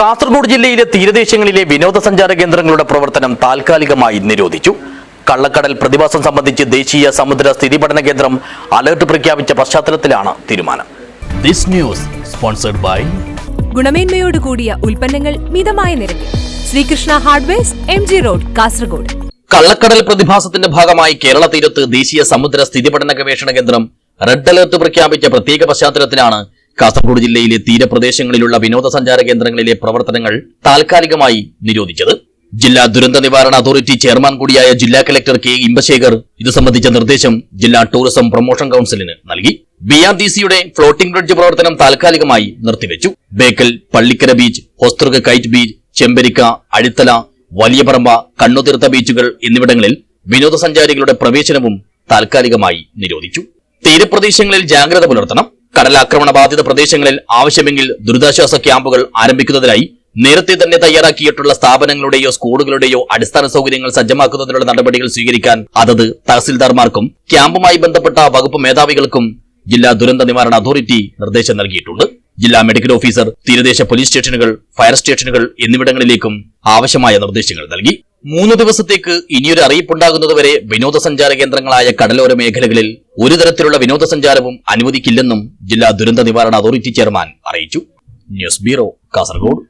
കാസർഗോഡ് ജില്ലയിലെ തീരദേശങ്ങളിലെ വിനോദസഞ്ചാര കേന്ദ്രങ്ങളുടെ പ്രവർത്തനം താൽക്കാലികമായി നിരോധിച്ചു. കള്ളക്കടൽ പ്രതിഭാസം സംബന്ധിച്ച് ദേശീയ സമുദ്ര സ്ഥിതി പഠന കേന്ദ്രം അലർട്ട് പ്രഖ്യാപിച്ച പശ്ചാത്തലത്തിലാണ് തീരുമാനം. This news sponsored by ഗുണമേന്മയോട് കൂടിയ ഉൽപ്പന്നങ്ങൾ മിതമായ നിരക്കിൽ. Shrikrishna hardwares M G road Kasaragod. കള്ളക്കടൽ പ്രതിഭാസത്തിന്റെ ഭാഗമായി കേരള തീരത്ത് ദേശീയ സമുദ്ര സ്ഥിതി പഠന ഗവേഷണ കേന്ദ്രം റെഡ് അലർട്ട് പ്രഖ്യാപിച്ച പ്രത്യേക പശ്ചാത്തലത്തിലാണ് കാസർഗോഡ് ജില്ലയിലെ തീരപ്രദേശങ്ങളിലുള്ള വിനോദസഞ്ചാര കേന്ദ്രങ്ങളിലെ പ്രവർത്തനങ്ങൾ താൽക്കാലികമായി നിരോധിച്ചത്. ജില്ലാ ദുരന്ത നിവാരണ അതോറിറ്റി ചെയർമാൻ കൂടിയായ ജില്ലാ കലക്ടർ കെ ഇമ്പശേഖർ ഇത് സംബന്ധിച്ച നിർദ്ദേശം ജില്ലാ ടൂറിസം പ്രൊമോഷൻ കൌൺസിലിന് നൽകി. ബി ആർ ഡി സിയുടെ ഫ്ലോട്ടിംഗ് ബ്രിഡ്ജ് പ്രവർത്തനം താൽക്കാലികമായി നിർത്തിവെച്ചു. Bekal Pallikkara beach Hosthruka kite beach Chembarikka Azhithala Valiyaparamba Kanwatheertha ബീച്ചുകൾ എന്നിവിടങ്ങളിൽ വിനോദസഞ്ചാരികളുടെ പ്രവേശനവും താൽക്കാലികമായി നിരോധിച്ചു. തീരപ്രദേശങ്ങളിൽ ജാഗ്രത പുലർത്തണം. കടലാക്രമണ ബാധിത പ്രദേശങ്ങളിൽ ആവശ്യമെങ്കിൽ ദുരിതാശ്വാസ ക്യാമ്പുകൾ ആരംഭിക്കുന്നതിനായി നേരത്തെ തന്നെ തയ്യാറാക്കിയിട്ടുള്ള സ്ഥാപനങ്ങളുടെയോ സ്കൂളുകളുടെയോ അടിസ്ഥാന സൗകര്യങ്ങൾ സജ്ജമാക്കുന്നതിനുള്ള നടപടികൾ സ്വീകരിക്കാൻ അതത് തഹസിൽദാർമാർക്കും ക്യാമ്പുമായി ബന്ധപ്പെട്ട വകുപ്പ് മേധാവികൾക്കും ജില്ലാ ദുരന്ത നിവാരണ അതോറിറ്റി നിർദ്ദേശം നൽകിയിട്ടുണ്ട്. ജില്ലാ മെഡിക്കൽ ഓഫീസർ തീരദേശ പോലീസ് സ്റ്റേഷനുകൾ ഫയർ സ്റ്റേഷനുകൾ എന്നിവിടങ്ങളിലേക്കും ആവശ്യമായ നിർദ്ദേശങ്ങൾ നൽകി. മൂന്ന് ദിവസത്തേക്ക് ഇനിയൊരു അറിയിപ്പുണ്ടാകുന്നതുവരെ വിനോദസഞ്ചാര കേന്ദ്രങ്ങളായ കടലോര മേഖലകളിൽ ഒരു തരത്തിലുള്ള വിനോദസഞ്ചാരവും അനുവദിക്കില്ലെന്നും ജില്ലാ ദുരന്ത നിവാരണ അതോറിറ്റി ചെയർമാൻ അറിയിച്ചു. News bureau Kasaragod.